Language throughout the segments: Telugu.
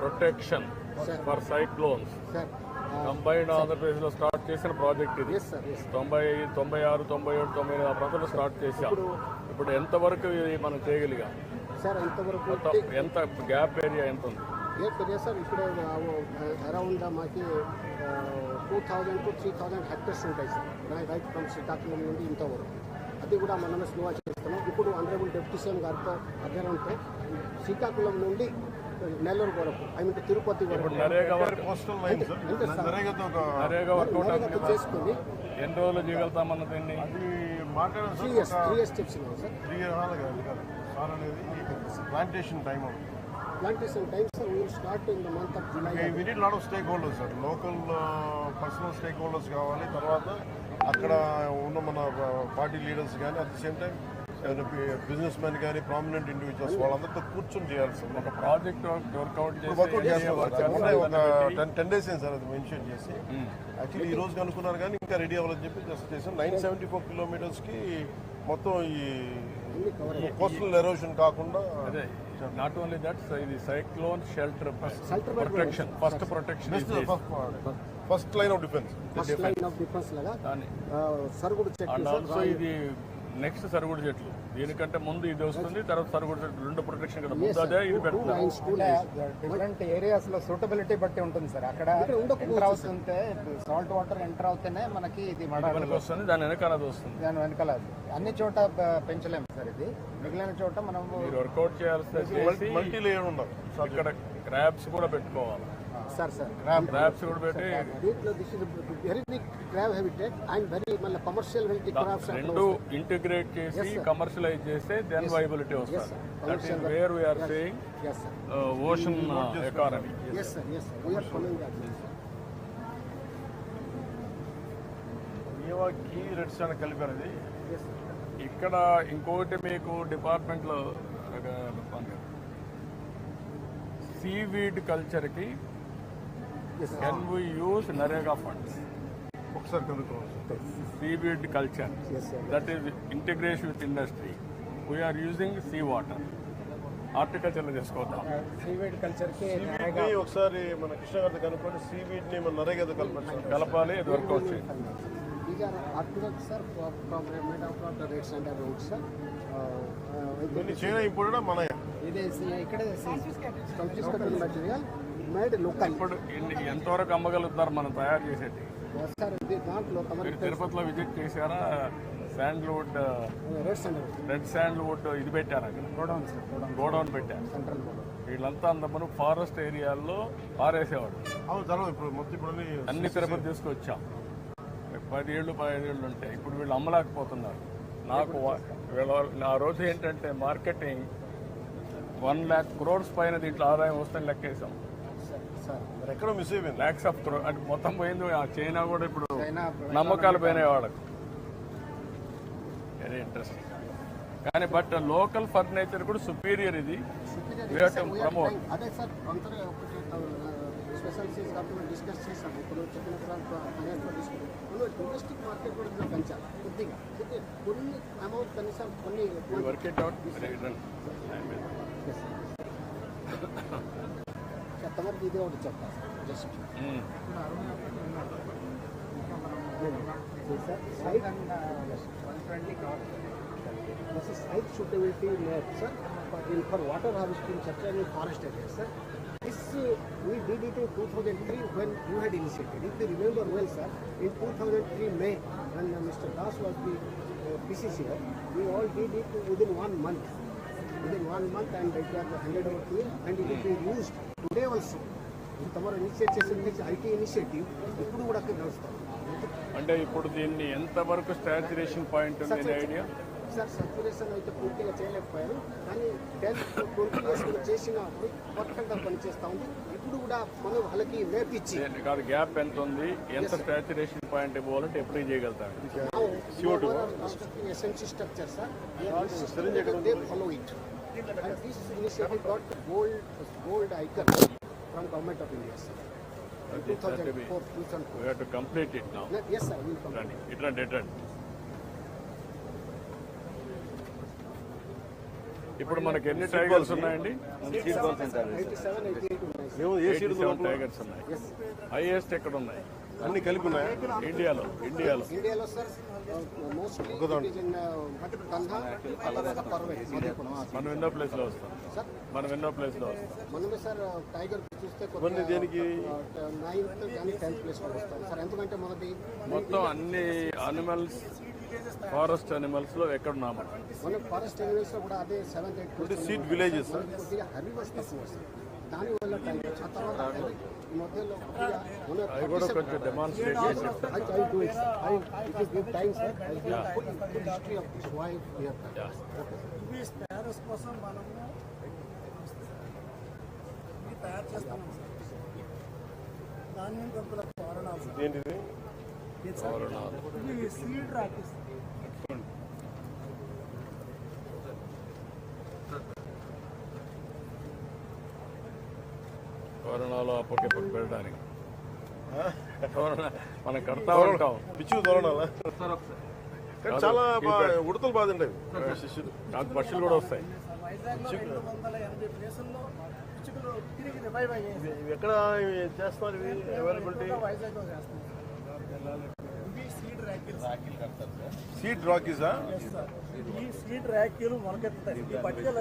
Protection for cyclones. Sir combined ఆంధ్రప్రదేశ్లో స్టార్ట్ చేసిన ప్రాజెక్ట్ ఇది. తొంభై తొంభై ఆరు తొంభై ఏడు తొంభై ఎనిమిది ఆ ప్రాంతంలో స్టార్ట్ చేశాం. ఇప్పుడు ఎంతవరకు ఇది మనం చేయగలిగాం? ఎంత గ్యాప్ ఏరియా ఎంత ఉంది? ఏ పెరియ సార్ ఇక్కడ అరౌండ్ మాకి two thousand to three thousand hectares ఉంటాయి సార్ రైట్ ఫ్రమ్ శ్రీకాకుళం నుండి ఇంతవరకు. అది కూడా మనమే స్లో చేస్తున్నాం. ఇప్పుడు ఆనరబుల్ డిప్యూటీ సీఎం గారితో అధ్యయనంతో శ్రీకాకుళం నుండి నెల్లూరు వరకు ఐ మీన్ తిరుపతి వరకు చేసుకొని ఎన్ని రోజులు చేయగలుగుతామన్న దీన్ని అది మాట్లాడారు three sir years three years steps ఉన్నాయి సార్. త్రీ ఇయర్ హాల్ కాదు కాదు. సార్ అనేది ప్లాంటేషన్ టైం అవుతుంది plantation time sir will start in the month of July we need lot of stakeholders sir. Local personal stakeholders కావాలి తర్వాత అక్కడ ఉన్న మన పార్టీ లీడర్స్ కానీ at the same time businessman కానీ ప్రామినెంట్ ఇండివిజువల్స్ వాళ్ళందరితో కూర్చొని చేయాలి సార్ ఒక ప్రాజెక్ట్ వర్కౌట్ ఒక టెన్ టెన్ డేస్ అయింది సార్ అది మెన్షన్ చేసి. యాక్చువల్లీ ఈ రోజు కనుక్కున్నారు కానీ ఇంకా రెడీ అవ్వాలని చెప్పి జస్ట్ చేసాం. నైన్ సెవెంటీ ఫోర్ కిలోమీటర్స్కి మొత్తం ఈ కోస్టల్ ఎరోషన్ కాకుండా అదే నాట్ ఓన్లీ దట్ ఇది cyclone shelter protection first protection first line of defence first line of defence లాగా దాని సరుగుడు చెట్లు అండ్ సార్ ఆల్సో ఇది నెక్స్ట్ సరుగుడు చెట్లు. దీనికంటే ముందు ఇది వస్తుంది తర్వాత సరుగుడు చెట్లు రెండు ప్రొటెక్షన్ కదా. ముందు అదే ఇది డిఫరెంట్ ఏరియాస్లో సూటబిలిటీ బట్టి ఉంటుంది సార్ అక్కడ ఎంటర్ అవుతుంటే సాల్ట్ వాటర్ ఎంటర్ అవుతేనే మనకి ఇది మనకు వస్తుంది దాని వెనకాల వస్తుంది. దాని వెనకాల అన్ని చోట పెంచలేము సార్ ఇది. మిగిలిన చోట మనం వర్కౌట్ చేయాల్సి చేసి మల్టీ లేయర్ ఉండాలి. ఇక్కడ క్రాబ్స్ కూడా పెట్టుకోవాలి. Sir sir. Very crab habitat and very మళ్ళీ కమర్షియల్ రెండు ఇంటిగ్రేట్ చేసి కమర్షియలైజ్ చేస్తే దెన్ వైబిలిటీ వస్తుంది. That is where we are saying ocean economy ఏవా కీ రెడ్స్ అని కలిపారు ఇక్కడ ఇంకోటి మీకు డిపార్ట్మెంట్లో seaweed కల్చర్కి can we use NREGA funds ఒకసారి seaweed culture that is integration with industry we are using sea water హార్టికల్చర్లో చేసుకోవద్దాం. సీవీడ్ కల్చర్కి సీవీడ్ని ఒకసారి మన కృష్ణ గారితో కనుక్కొని సీవీడ్ని మన నరేగాతో కలపండి సార్. కలపాలి ఇది These are articles, sir, for- from made of the red sand sir. Uh, material made local. ఇప్పుడు ఎంతవరకు అమ్మగలుగుతారు మనం తయారు చేసేది? దాంట్లో మీరు తిరుపతిలో విజిట్ చేశారా? Sandalwood red sandalwood. ఇది పెట్టారు? అక్కడ గోడౌన్ సార్ గోడౌన్. పెట్టారు. Central godown. వీళ్ళంతా అందమను ఫారెస్ట్ ఏరియాల్లో పారేసేవాడు ఇప్పుడు మొత్తం ఇప్పుడు అన్ని తిరుపతి తీసుకొచ్చాం. పది ఏళ్ళు పదిహేను ఏళ్ళు ఉంటాయి ఇప్పుడు వీళ్ళు అమ్మలేకపోతున్నారు. నాకు వీళ్ళ నా రోజు ఏంటంటే మార్కెటింగ్ వన్ ల్యాక్ క్రోర్స్ పైన దీంట్లో ఆదాయం వస్తుంది లెక్కేసాం సార్. మరి ఎక్కడో మిస్ అయిపోయింది? ల్యాక్స్ ఆఫ్ క్రో అంటే మొత్తం పోయింది. ఆ చైనా కూడా ఇప్పుడు నమ్మకాలు పోయినాయి వాళ్ళకు. వెరీ ఇంట్రెస్టింగ్ కానీ బట్ లోకల్ ఫర్నిచర్ కూడా సుపీరియర్ ఇది. Promote. అదే సార్ కాబట్టి డిస్కస్ చేసాం ఇప్పుడు చెప్పిన ఫైనాన్స్ డిస్కస్ డొమెస్టిక్ మార్కెట్ కూడా పెంచాలి. కొద్దిగా. కొద్దిగా కొన్ని అమౌంట్ కనీసం కొన్ని వర్క్ ఇట్ అవుట్ తమరికి ఇదే ఒకటి చెప్తాను sir just sir site one twenty This is site suitability map, sir, for, in, for water harvesting sector in forest areas, sir. This uh, we did it in 2003 when you had initiated. If you remember well, sir, in 2003 May, when uh, Mr. Das was the uh, PCC, head, we all did it within one month. Within one month, and it was handed over to him, and it is being used today also. తమరు ఇనిషియేట్ ఐటీ ఇనిషియేటివ్ ఇప్పుడు కూడా అక్కడ నడుస్తాం అంటే ఇప్పుడు దీన్ని ఎంతవరకు స్టాచ్యురేషన్ పాయింట్ ఉంది ఐడియా సార్ సర్క్యులేషన్ అయితే పూర్తిగా చేయలేకపోయారు కానీ టెన్ ట్వంటీ ఇయర్స్ చేసినప్పుడు పర్ఫెక్ట్గా పనిచేస్తూ ఉంది. ఇప్పుడు కూడా మనం వాళ్ళకి నేర్పించి. కాదు గ్యాప్ ఎంత ఉంది? ఎంత స్టాచ్యురేషన్ పాయింట్ ఇవ్వాలంటే ఎప్పుడు చేయగలుగుతారు? SMC structure sir follow it and this initiative got gold gold icon from government of India sir two thousand four two thousand we have to complete it now four S sir will రండి ఇట్లాంటి ఇట్లాంటి ఇప్పుడు మనకి ఎన్ని టైగర్స్ ఉన్నాయండి టైగర్స్ ఉన్నాయి. హైయెస్ట్ ఎక్కడ ఉన్నాయి? అన్ని కలిపి ఉన్నాయా? ఇండియాలో ఇండియాలో ఇండియాలో సార్ మోస్ట్లీ ఇట్ ఇన్ కంధా తర్వాత పర్వే మనం ఎన్నో ప్లేస్లో వస్తాం. సార్ మనం ఎన్నో ప్లేస్లో వస్తాం. మనమే సార్ టైగర్ చూస్తే దేనికి? మొత్తం అన్ని అనిమల్స్ ఫారెస్ట్ అనిమల్స్లో ఎక్కడున్నాం మనం మన ఫారెస్ట్లో కూడా అదే సెవెంత్ సీడ్ విలేజెస్ కొద్దిగా హెవీనెస్ తక్కువ సార్ దానివల్ల టైగర్ ఆ తర్వాత heavy. ఈ మధ్యలో కొద్దిగా మన అవి కూడా కొంచెం డెమాన్స్ట్రేట్ చేసి చెప్తాను I, I do it. sir. I, if you give time, sir, I'll give yeah. full, full history of this why we have done. Yeah. ఇవి స్పారస్ కోసం మనము ఇవి తయారు చేస్తాం సార్ ధాన్యం కంపుల తోరణాలు సార్ ఏంటిది ఇది సార్ ఇవి సీడ్ రాకేస్ కరోనాలో అప్పటికప్పుడు పెట్టడానికి. మనం కడతా ఉంటాం. పిచ్చి తోరణాలా? కానీ చాలా ఉడతలు బాగుంటాయి శిష్యులు. నాకు పక్షులు కూడా వస్తాయి. వైజాగ్లో రెండు వందల సీడ్ రాకీసా ఈ సీడ్ ర్యాకిల్ ఈ పట్టుకెళ్ళ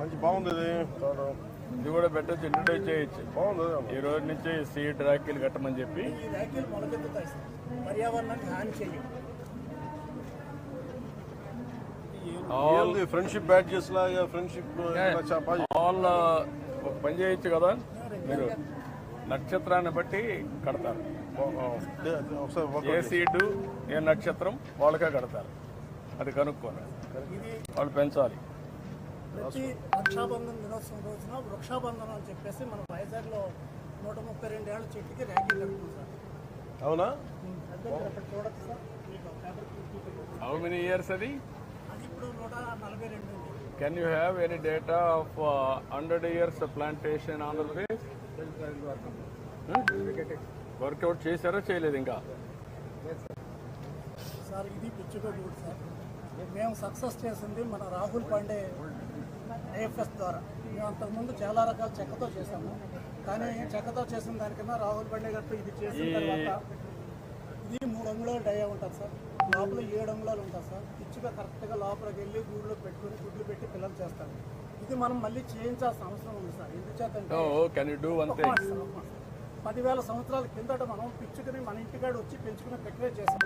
మంచి బాగుంది ఇది కూడా పెట్టచ్చు ఇంట్రడ్యూస్ చేయొచ్చు. బాగుంది ఈ రోజు నుంచి సీడ్ రాఖీలు కట్టమని చెప్పి. ఈ ర్యాకిల్ మొలకెత్తుతాయి పర్యావరణానికి హాని చేయవు. ఫ్రెండ్షిప్ బ్యాడ్జెస్ లాగా ఫ్రెండ్షిప్ ఆల్ ఒక పని చేయొచ్చు కదా? మీరు నక్షత్రాన్ని బట్టి కడతారు. ఏ సీడ్ ఏ నక్షత్రం వాళ్ళకే కడతారు. అది కనుక్కోండి. వాళ్ళు పెంచాలి. ప్రతి రక్షాబంధన్ దినోత్సవం రోజున వృక్షాబంధనం అని చెప్పేసి మన వైజాగ్లో నూట ముప్పై రెండేళ్ళ చెట్టుకి ర్యాకింగ్ కడుతుంది సార్. అవునా? చూడొచ్చు సార్. హౌ మెనీ ఇయర్స్ అది? అది ఇప్పుడు నూట నలభై రెండు can you have any data of hundred years plantation Andhra Pradesh work out చేశారో చేయలేదు ఇంకా. సార్. ఇది పిచ్చుక గూడు సార్. మేము సక్సెస్ చేసింది మన రాహుల్ పాండే ఐఎఫ్ఎస్ ద్వారా. మేము అంతకుముందు చాలా రకాల చెక్కతో చేసాము కానీ చెక్కతో చేసిన దానికన్నా రాహుల్ పాండే గారితో ఇది చేసిన తర్వాత ఇది మూడు అంగుళాలు డయా ఉంటుంది సార్. లోపల ఏడు అంగుళాలు ఉంటుంది సార్. పిచ్చుక కరెక్ట్గా లోపలికి వెళ్ళి గూడులో పెట్టుకుని గుడ్లు పెట్టి పిల్లలు చేస్తారు. ఇది మనం మళ్ళీ చేయించాల్సిన అవసరం ఉంది సార్. ఎందుచేతంటే వన్ థింగ్ పదివేల సంవత్సరాల కిందట మనం పిచ్చుకని మన ఇంటికాడ వచ్చి పెంచుకునే ప్రక్రియ చేసాం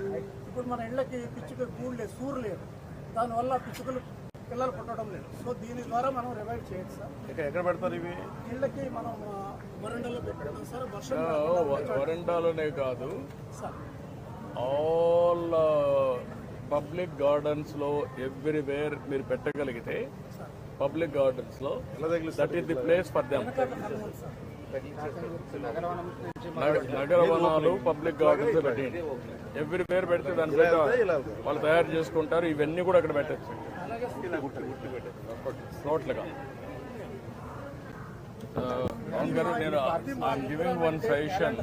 ఇప్పుడు మన ఇళ్ళకి పిచ్చుక గూడు లేదు సూరు లేదు. దానివల్ల పిచ్చుకలు పిల్లలు పుట్టడం లేదు. సో దీని ద్వారా మనం రివైవ్ చేయొచ్చు సార్. ఎక్కడ పెడతారు ఇవి? ఇళ్ళకి మనం వరండాలో పెట్టుకుంటాం సార్. వర్షం వరండాలోనే కాదు. సార్. ఆల్ పబ్లిక్ గార్డెన్స్లో ఎవ్రీవేర్ మీరు పెట్టగలిగితే పబ్లిక్ గార్డెన్స్లో ఎలా తగిలిస్తారు that is the place for them కనుగొంది సార్ నగరవనం నుంచి నగర వనాలు పబ్లిక్ గార్డెన్స్ పెట్టండి ఎవ్రీవేర్ పెడితే దాని మీద వాళ్ళు తయారు చేసుకుంటారు. ఇవన్నీ కూడా అక్కడ పెట్టచ్చు. పవన్ గారు నేను ఐఎమ్ గివింగ్ వన్ సజెషన్.